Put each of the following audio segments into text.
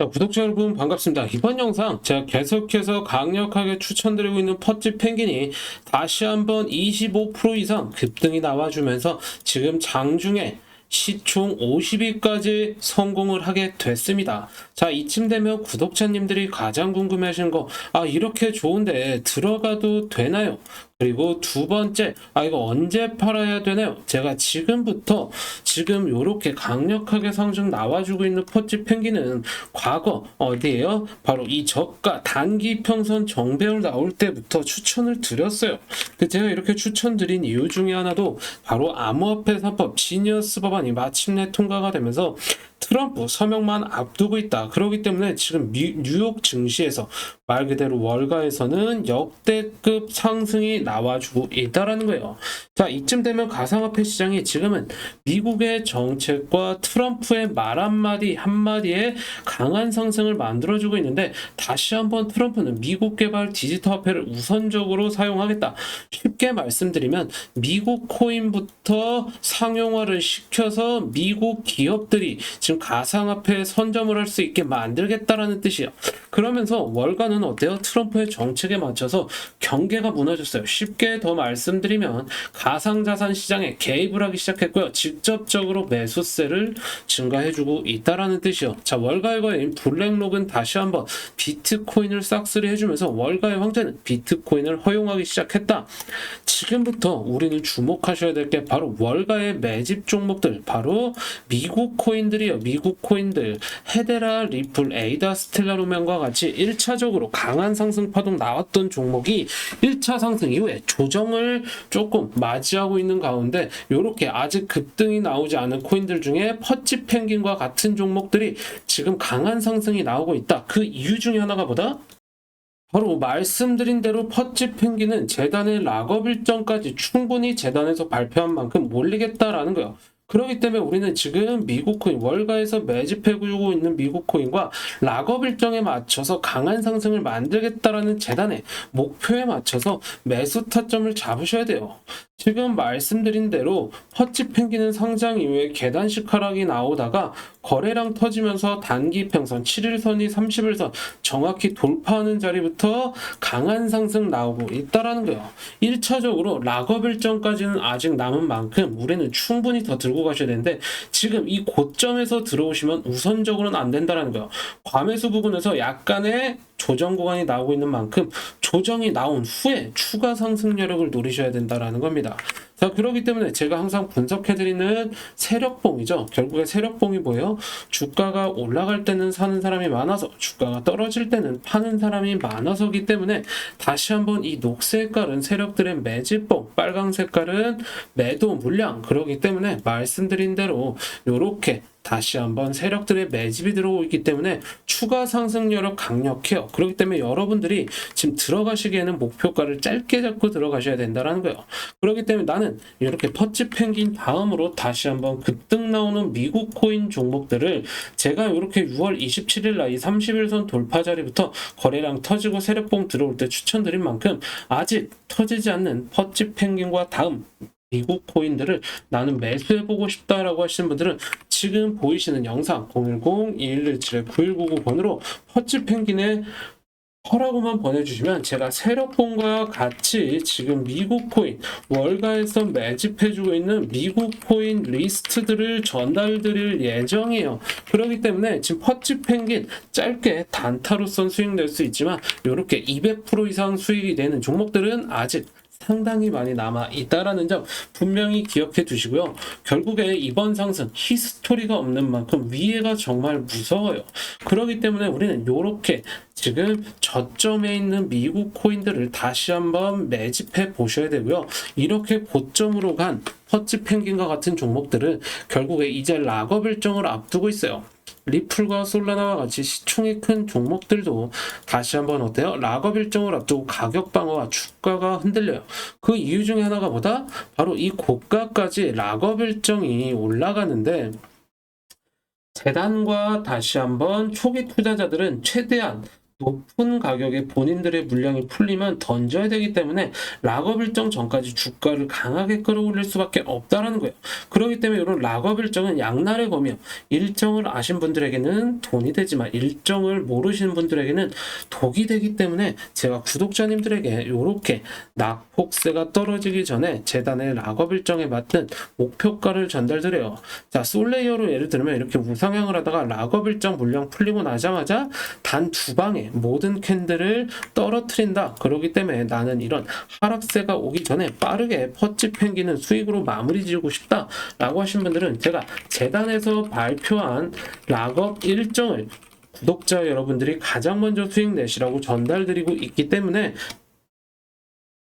자, 구독자 여러분 반갑습니다. 이번 영상 제가 계속해서 강력하게 추천드리고 있는 퍼지 펭귄이 다시 한번 25% 이상 급등이 나와주면서 지금 장중에 시총 50위까지 성공을 하게 됐습니다. 자, 이쯤 되면 구독자님들이 가장 궁금해 하시는 거, 아, 이렇게 좋은데 들어가도 되나요? 그리고 두 번째, 아, 이거 언제 팔아야 되나요? 제가 지금부터 지금 이렇게 강력하게 상승 나와주고 있는 퍼지 펭귄은 과거 어디에요? 바로 이 저가 단기 평선 정배열 나올 때부터 추천을 드렸어요. 제가 이렇게 추천드린 이유 중에 하나도 바로 암호화폐 사법 지니어스 법안이 마침내 통과가 되면서 트럼프 서명만 앞두고 있다. 그렇기 때문에 지금 미- 뉴욕 증시에서 말 그대로 월가에서는 역대급 상승이 나와주고 있다라는 거예요. 자, 이쯤 되면 가상화폐 시장이 지금은 미국의 정책과 트럼프의 말 한마디 한마디에 강한 상승을 만들어주고 있는데 다시 한번 트럼프는 미국 개발 디지털 화폐를 우선적으로 사용하겠다. 쉽게 말씀드리면 미국 코인부터 상용화를 시켜서 미국 기업들이 지금 가상화폐에 선점을 할 수 있게 만들겠다라는 뜻이에요. 그러면서 월가는 어때요? 트럼프의 정책에 맞춰서 경계가 무너졌어요. 쉽게 더 말씀드리면 가상자산 시장에 개입을 하기 시작했고요. 직접적으로 매수세를 증가해주고 있다라는 뜻이요. 자, 월가의 거인 블랙록은 다시 한번 비트코인을 싹쓸이 해주면서 월가의 황제는 비트코인을 허용하기 시작했다. 지금부터 우리는 주목하셔야 될 게 바로 월가의 매집 종목들, 바로 미국 코인들이요. 미국 코인들, 헤데라, 리플, 에이다, 스텔라 루멘과 같이 1차적으로 강한 상승 파동 나왔던 종목이 1차 상승 이후에 조정을 조금 맞이하고 있는 가운데 이렇게 아직 급등이 나오지 않은 코인들 중에 퍼치 펭귄과 같은 종목들이 지금 강한 상승이 나오고 있다. 그 이유 중에 하나가 뭐다? 바로 말씀드린 대로 퍼치 펭귄은 재단의 락업 일정까지 충분히 재단에서 발표한 만큼 몰리겠다라는 거예요. 그렇기 때문에 우리는 지금 미국 코인 월가에서 매집해주고 있는 미국 코인과 락업 일정에 맞춰서 강한 상승을 만들겠다라는 재단의 목표에 맞춰서 매수 타점을 잡으셔야 돼요. 지금 말씀드린 대로 퍼치 펭귄은 상장 이후에 계단식 하락이 나오다가 거래량 터지면서 단기 평선 7일선이 30일선 정확히 돌파하는 자리부터 강한 상승 나오고 있다라는 거예요. 1차적으로 락업 일정까지는 아직 남은 만큼 우리는 충분히 더 들고 가셔야 되는데 지금 이 고점에서 들어오시면 우선적으로는 안 된다라는 거예요. 과매수 부분에서 약간의 조정 구간이 나오고 있는 만큼 조정이 나온 후에 추가 상승 여력을 노리셔야 된다라는 겁니다. 자, 그렇기 때문에 제가 항상 분석해드리는 세력봉이죠. 결국에 세력봉이 뭐예요? 주가가 올라갈 때는 사는 사람이 많아서 주가가 떨어질 때는 파는 사람이 많아서기 때문에 다시 한번 이 녹색 깔은 세력들의 매집봉, 빨강 색깔은 매도 물량 그러기 때문에 말씀드린 대로 이렇게 다시 한번 세력들의 매집이 들어오고 있기 때문에 추가 상승 여력 강력해요. 그렇기 때문에 여러분들이 지금 들어가시기에는 목표가를 짧게 잡고 들어가셔야 된다는 거예요. 그렇기 때문에 나는 이렇게 퍼치 펭귄 다음으로 다시 한번 급등 나오는 미국 코인 종목들을 제가 이렇게 6월 27일 날 이 31선 돌파 자리부터 거래량 터지고 세력봉 들어올 때 추천드린 만큼 아직 터지지 않는 퍼치 펭귄과 다음 미국 코인들을 나는 매수해보고 싶다라고 하시는 분들은 지금 보이시는 영상 010-2117-9199번으로 퍼치 펭귄의 허라고만 보내주시면 제가 세력본과 같이 지금 미국 코인 월가에서 매집해주고 있는 미국 코인 리스트들을 전달드릴 예정이에요. 그렇기 때문에 지금 퍼치 펭귄 짧게 단타로선 수익 낼수 있지만 이렇게 200% 이상 수익이 되는 종목들은 아직 상당히 많이 남아 있다라는 점 분명히 기억해 두시고요. 결국에 이번 상승 히스토리가 없는 만큼 위에가 정말 무서워요. 그렇기 때문에 우리는 이렇게 지금 저점에 있는 미국 코인들을 다시 한번 매집해 보셔야 되고요. 이렇게 고점으로 간 퍼치 펭귄과 같은 종목들은 결국에 이제 락업 일정을 앞두고 있어요. 리플과 솔라나와 같이 시총이 큰 종목들도 다시 한번 어때요? 락업 일정을 앞두고 가격 방어와 주가가 흔들려요. 그 이유 중에 하나가 뭐다? 바로 이 고가까지 락업 일정이 올라가는데 재단과 다시 한번 초기 투자자들은 최대한 높은 가격에 본인들의 물량이 풀리면 던져야 되기 때문에 락업 일정 전까지 주가를 강하게 끌어올릴 수밖에 없다라는 거예요. 그렇기 때문에 이런 락업 일정은 양날의 검이요. 일정을 아신 분들에게는 돈이 되지만 일정을 모르시는 분들에게는 독이 되기 때문에 제가 구독자님들에게 이렇게 낙폭세가 떨어지기 전에 재단의 락업 일정에 맞는 목표가를 전달드려요. 자, 솔레이어로 예를 들면 이렇게 우상향을 하다가 락업 일정 물량 풀리고 나자마자 단 두 방에 모든 캔들을 떨어뜨린다. 그렇기 때문에 나는 이런 하락세가 오기 전에 빠르게 퍼치 펭귄은 수익으로 마무리 지고 싶다. 라고 하신 분들은 제가 재단에서 발표한 락업 일정을 구독자 여러분들이 가장 먼저 수익 내시라고 전달드리고 있기 때문에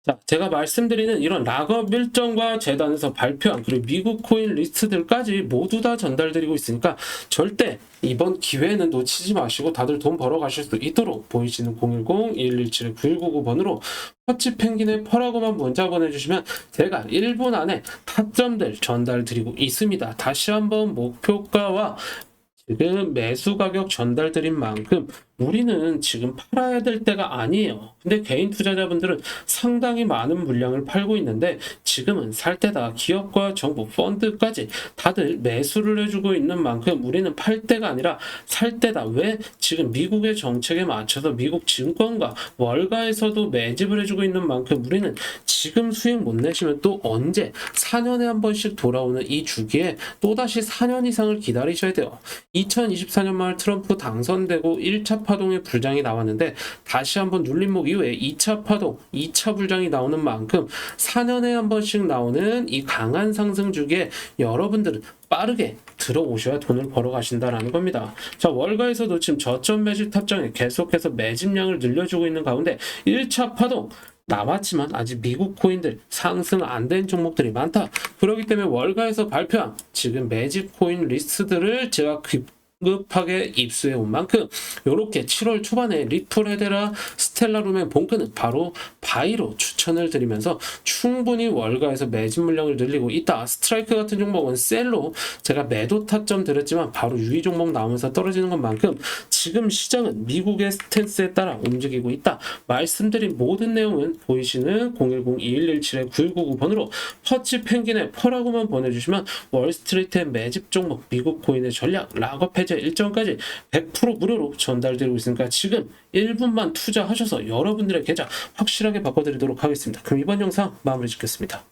자, 제가 말씀드리는 이런 락업 일정과 재단에서 발표한 그리고 미국 코인 리스트들까지 모두 다 전달드리고 있으니까 절대 이번 기회는 놓치지 마시고 다들 돈 벌어 가실 수 있도록 보이시는 010-2117-9199번으로 퍼치 펭귄의 퍼라고만 문자 보내주시면 제가 1분 안에 타점들 전달드리고 있습니다. 다시 한번 목표가와 지금 매수 가격 전달드린 만큼 우리는 지금 팔아야 될 때가 아니에요. 근데 개인 투자자분들은 상당히 많은 물량을 팔고 있는데 지금은 살 때다. 기업과 정부, 펀드까지 다들 매수를 해주고 있는 만큼 우리는 팔 때가 아니라 살 때다. 왜? 지금 미국의 정책에 맞춰서 미국 증권과 월가에서도 매집을 해주고 있는 만큼 우리는 지금 수익 못 내시면 또 언제 4년에 한 번씩 돌아오는 이 주기에 또다시 4년 이상을 기다리셔야 돼요. 2024년 말 트럼프 당선되고 1차 파동의 불장이 나왔는데 다시 한번 눌림목 이후에 2차 파동, 2차 불장이 나오는 만큼 4년에 한 번씩 나오는 이 강한 상승 주기에 여러분들은 빠르게 들어오셔야 돈을 벌어 가신다라는 겁니다. 자, 월가에서도 지금 저점 매집 탑장에 계속해서 매집량을 늘려주고 있는 가운데 1차 파동 남았지만 아직 미국 코인들 상승 안 된 종목들이 많다. 그렇기 때문에 월가에서 발표한 지금 매집 코인 리스트들을 제가 급 하게 입수해 온 만큼 이렇게 7월 초반에 리플 헤데라 스텔라룸의 본크는 바로 바이로 추천을 드리면서 충분히 월가에서 매집 물량을 늘리고 있다. 스트라이크 같은 종목은 셀로 제가 매도 타점 드렸지만 바로 유의 종목 나오면서 떨어지는 것만큼 지금 시장은 미국의 스탠스에 따라 움직이고 있다. 말씀드린 모든 내용은 보이시는 010-2117-9199번으로 퍼치 펭귄의 퍼라고만 보내주시면 월스트리트의 매집 종목 미국 코인의 전략 락업 해제 일정까지 100% 무료로 전달드리고 있으니까 지금 1분만 투자하셔서 여러분들의 계좌 확실하게 바꿔드리도록 하겠습니다. 그럼 이번 영상 마무리 짓겠습니다.